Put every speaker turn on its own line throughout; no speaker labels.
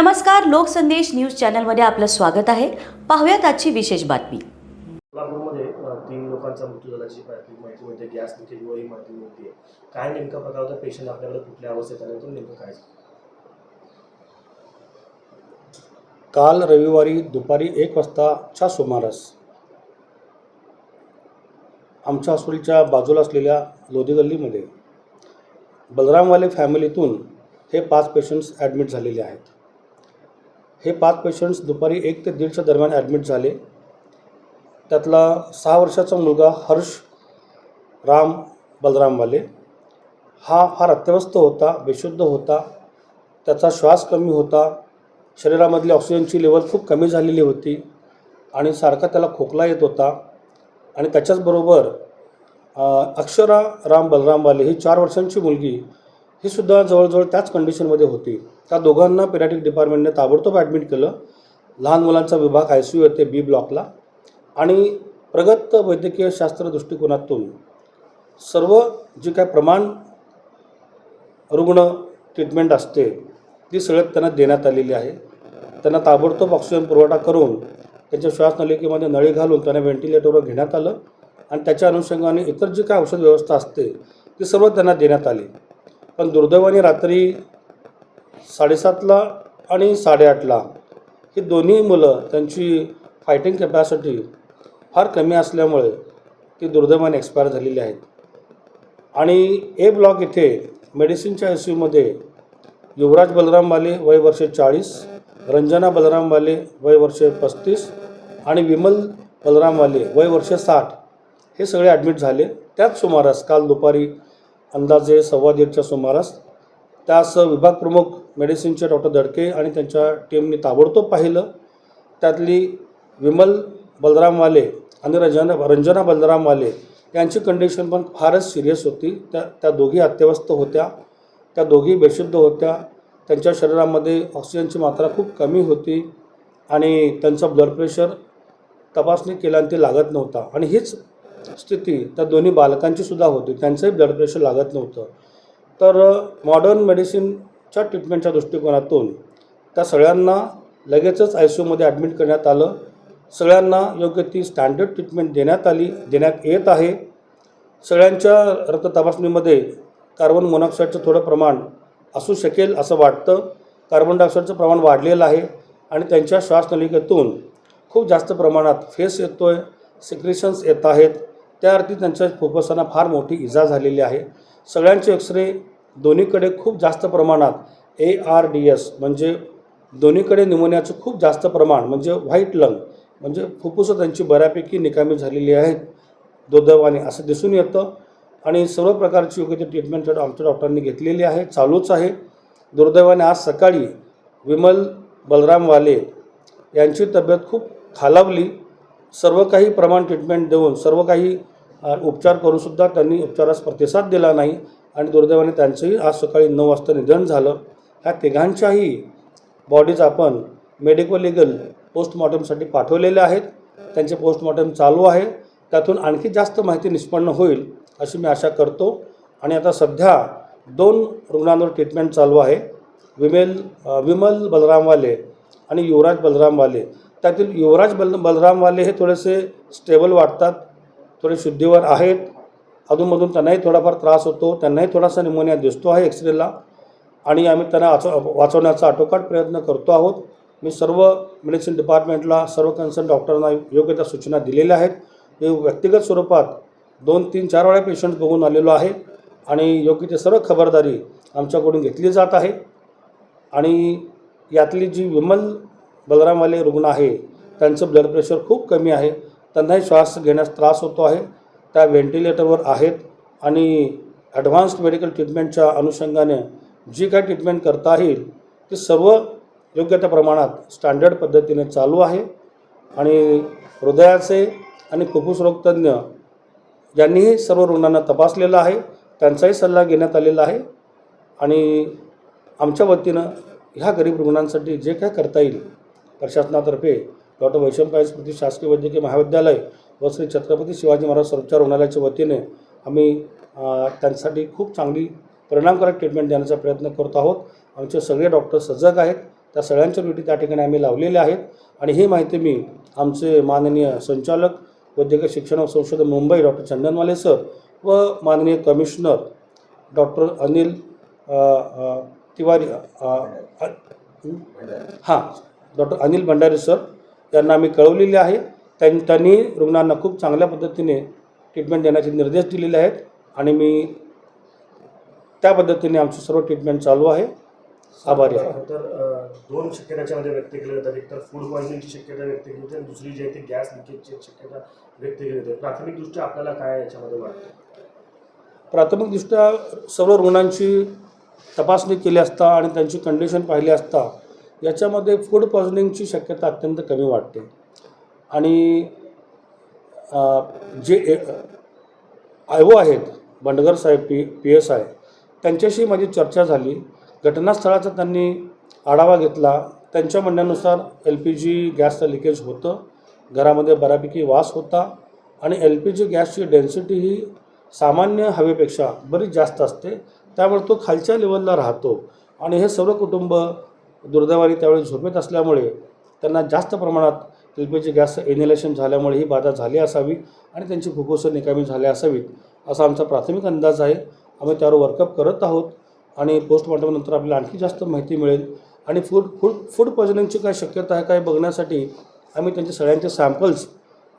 नमस्कार लोकसंदेश न्यूज चॅनलमध्ये आपलं स्वागत आहे. पाहूयात आजची विशेष बातमी.
कोल्हापूरमध्ये अ, तीन लोकांचा मृत्यू झाल्याची माहिती मिळते. गॅस लिकेज ही माहिती मिळते. काय नेमका प्रकार होता? पेशंट आपल्याकडे कुठल्या अवस्थेत आल्यानंतर नेमकं काय?
काल रविवारी दुपारी एक वाजताच्या सुमारास आमच्या हॉस्पिटलच्या बाजूला असलेल्या लोधी गल्लीमध्ये बलरामवाले फॅमिलीतून हे पाच पेशंट्स ॲडमिट झालेले आहेत. हे पाच पेशंट्स दुपारी एक ते दीडच्या दरम्यान ॲडमिट झाले. त्यातला सहा वर्षाचा मुलगा हर्ष राम बलरामवाले हा फार अत्यवस्थ होता बेशुद्ध होता. त्याचा श्वास कमी होता. शरीरामधली ऑक्सिजनची लेवल खूप कमी झालेली होती आणि सारखा त्याला खोकला येत होता. आणि त्याच्याचबरोबर अक्षरा राम बलरामवाले ही चार वर्षांची मुलगी ही सुद्धा जवळजवळ त्याच कंडिशनमध्ये होती. त्या दोघांना पेराटिक डिपार्टमेंटने ताबडतोब ॲडमिट केलं. लहान मुलांचा विभाग आय सी यू येते बी ब्लॉकला आणि प्रगत वैद्यकीय शास्त्र दृष्टिकोनातून सर्व जी काय प्रमाण रुग्ण ट्रीटमेंट असते ती सगळ्यात त्यांना देण्यात आलेली आहे. त्यांना ताबडतोब ऑक्सिजन पुरवठा करून त्यांच्या श्वासनलिकेमध्ये नळी घालून त्यांना व्हेंटिलेटरवर घेण्यात आलं. आणि त्याच्या अनुषंगाने इतर जी काय औषध व्यवस्था असते ती सर्व त्यांना देण्यात आली. पण दुर्दैवाने रात्री साडेसातला आणि साडेआठला ही दोन्ही मुलं त्यांची फायटिंग कॅपॅसिटी फार कमी असल्यामुळे ती दुर्दैवाने एक्सपायर झालेली आहेत. आणि ए ब्लॉक इथे मेडिसिनच्या आय सी यूमध्ये युवराज बलराम माले वय वर्षे चाळीस रंजना बलराम माले वय वर्षे पस्तीस आणि विमल बलराम वाले वय वर्ष साठ हे सगळे ॲडमिट झाले. त्याच सुमारास काल दुपारी अंदाजे सव्वा दीडच्या सुमारास. त्यास विभाग प्रमुख मेडिसिनचे डॉक्टर दडके आणि त्यांच्या टीमने ताबडतोब पाहिलं. त्यातली विमल बलराम वाले आणि रंजना रंजना बलराम वाले यांची कंडिशन पण फारच सिरियस होती. त्या त्या दोघी अत्यवस्थ होत्या. त्या दोघी बेशुद्ध होत्या. त्यांच्या शरीरामध्ये ऑक्सिजनची मात्रा खूप कमी होती आणि त्यांचं ब्लड प्रेशर तपासणी केल्यानंतर लागत नव्हता. आणि हीच स्थिती त्या दोन्ही बालकांची सुद्धा होती. त्यांचंही ब्लड प्रेशर लागत नव्हतं. तर मॉडर्न मेडिसिनच्या ट्रीटमेंटच्या दृष्टिकोनातून त्या सगळ्यांना लगेचच आय सी यूमध्ये ॲडमिट करण्यात आलं. सगळ्यांना योग्य ती स्टँडर्ड ट्रीटमेंट देण्यात आली देण्यात येत आहे. सगळ्यांच्या रक्त तपासणीमध्ये कार्बन मोनॉक्साईडचं थोडं प्रमाण असू शकेल असं वाटतं. कार्बन डायऑक्साईडचं प्रमाण वाढलेलं आहे आणि त्यांच्या श्वासनलिकेतून खूप जास्त प्रमाणात फेस येतो आहे सिक्रेशन्स येत आहेत. त्या अर्थी त्यांच्या फुफ्फुसांना फार मोठी इजा झालेली आहे. सगळ्यांचे एक्सरे दोन्हीकडे खूप जास्त प्रमाणात ए आर डी एस म्हणजे दोन्हीकडे निमोनियाचं खूप जास्त प्रमाण म्हणजे व्हाईट लंग म्हणजे फुफ्फुसं त्यांची बऱ्यापैकी निकामी झालेली आहेत. दुर्दैवाने असं दिसून येतं. आणि सर्व प्रकारची योग्य ती ट्रीटमेंट आमच्या डॉक्टरांनी घेतलेली आहे. चालूच आहे. दुर्दैवाने आज सकाळी विमल बलरामवाले यांची तब्येत खूप खालावली. सर्व काही प्रमाण ट्रीटमेंट देऊन सर्व काही उपचार करूनसुद्धा त्यांनी उपचारास प्रतिसाद दिला नाही आणि दुर्दैवाने त्यांचंही आज सकाळी नऊ वाजता निधन झालं. ह्या तिघांच्याही बॉडीज आपण मेडिकल लिगल पोस्टमॉर्टमसाठी पाठवलेल्या आहेत. त्यांचे पोस्टमॉर्टम चालू आहे. त्यातून आणखी जास्त माहिती निष्पन्न होईल अशी मी आशा करतो. आणि आता सध्या दोन रुग्णांवर ट्रीटमेंट चालू आहे. विमेल विमल बलरामवाले आणि युवराज बलरामवाले. त्यातील युवराज बल बलरामवाले हे थोडेसे स्टेबल वाटतात थोडे शुद्धीवर आहेत. अधूनमधून त्यांनाही थोडाफार त्रास होतो त्यांनाही थोडासा निमोनिया दिसतो आहे एक्सरेला आणि आम्ही त्यांना वाचव वाचवण्याचा आटोकाट प्रयत्न करतो आहोत. मी सर्व मेडिसिन डिपार्टमेंटला सर्व कन्सर्न डॉक्टरांना योग्य त्या सूचना दिलेल्या आहेत. मी व्यक्तिगत स्वरूपात दोन तीन चार वेळा पेशंट बघून आलेलो आहे. आणि योग्य ते सर्व खबरदारी आमच्याकडून घेतली जात आहे. आणि यातली जी विमल बलरामवाले रुग्ण आहे. त्यांचं ब्लड प्रेशर खूप कमी आहे. त्यांनाही श्वास घेण्यास त्रास होतो आहे. त्या व्हेंटिलेटरवर आहेत. आणि ॲडव्हान्स्ड मेडिकल ट्रीटमेंटच्या अनुषंगाने जी काय ट्रीटमेंट करता येईल ती सर्व योग्य त्या प्रमाणात स्टँडर्ड पद्धतीने चालू आहे. आणि हृदयाचे आणि फुफ्फुस रोगतज्ञ यांनीही सर्व रुग्णांना तपासलेलं आहे. त्यांचाही सल्ला घेण्यात आलेला आहे. आणि आमच्या वतीनं ह्या गरीब रुग्णांसाठी जे काय करता येईल प्रशासनातर्फे डॉक्टर वैशंपाय स्मृती शासकीय वैद्यकीय महाविद्यालय व श्री छत्रपती शिवाजी महाराज सर्वोपचार रुग्णालयाच्या वतीने आम्ही त्यांच्यासाठी खूप चांगली परिणामकारक ट्रीटमेंट देण्याचा प्रयत्न करत आहोत. आमचे सगळे डॉक्टर सजग आहेत. त्या सगळ्यांच्या ड्युटी त्या ठिकाणी आम्ही लावलेल्या आहेत. आणि ही माहिती मी आमचे माननीय संचालक वैद्यकीय शिक्षण व संशोधन मुंबई डॉक्टर चंदनवाले सर व माननीय कमिशनर डॉक्टर अनिल तिवारी हां डॉक्टर अनिल भंडारी सर यांना आम्ही कळवलेले आहे. त्यां त्यांनी रुग्णांना खूप चांगल्या पद्धतीने ट्रीटमेंट देण्याचे निर्देश दिलेले आहेत आणि मी त्या पद्धतीने आमची सर्व ट्रीटमेंट चालू आहे. आभारी आहे.
तर दोन शक्यता याच्यामध्ये व्यक्त केल्या जातात. एक तर फूड पॉयझनिंगची शक्यता व्यक्त केली जाते. दुसरी जी आहे ती गॅस लिकेजची शक्यता व्यक्त केली जाते. प्राथमिकदृष्ट्या आपल्याला काय याच्यामध्ये वाटतं?
प्राथमिकदृष्ट्या सर्व रुग्णांची तपासणी केली असता आणि त्यांची कंडिशन पाहिली असता याच्यामध्ये फूड पॉयझनिंगची शक्यता अत्यंत कमी वाटते. आणि जे आय ओ आहेत बंडगर साहेब पी पी एस आय त्यांच्याशी माझी चर्चा झाली. घटनास्थळाचा त्यांनी आढावा घेतला. त्यांच्या म्हणण्यानुसार एल पी जी गॅसचं लिकेज होतं. घरामध्ये बऱ्यापैकी वास होता. आणि एल पी जी गॅसची डेन्सिटी ही सामान्य हवेपेक्षा बरीच जास्त असते. त्यामुळे तो खालच्या लेवलला राहतो. आणि हे सर्व कुटुंब दुर्दैवाने त्यावेळी झोपेत असल्यामुळे त्यांना जास्त प्रमाणात एल पी जी गॅसचं इन्हेलेशन झाल्यामुळे ही बाधा झाली असावी आणि त्यांची फुफ्फुसं निकामी झाली असावीत असा आमचा प्राथमिक अंदाज आहे. आम्ही त्यावर वर्कअप करत आहोत आणि पोस्टमॉर्टमनंतर आपल्याला आणखी जास्त माहिती मिळेल. आणि फूड फूड फूड पॉयझनिंगची काय शक्यता आहे काय बघण्यासाठी आम्ही त्यांचे सगळ्यांचे सॅम्पल्स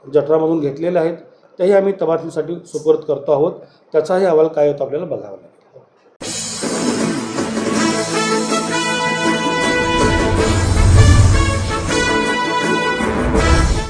जठरामधून घेतलेले आहेत. तेही आम्ही तपासणीसाठी सुपूर्द करतो आहोत. त्याचाही अहवाल काय होतो आपल्याला बघावा लागेल.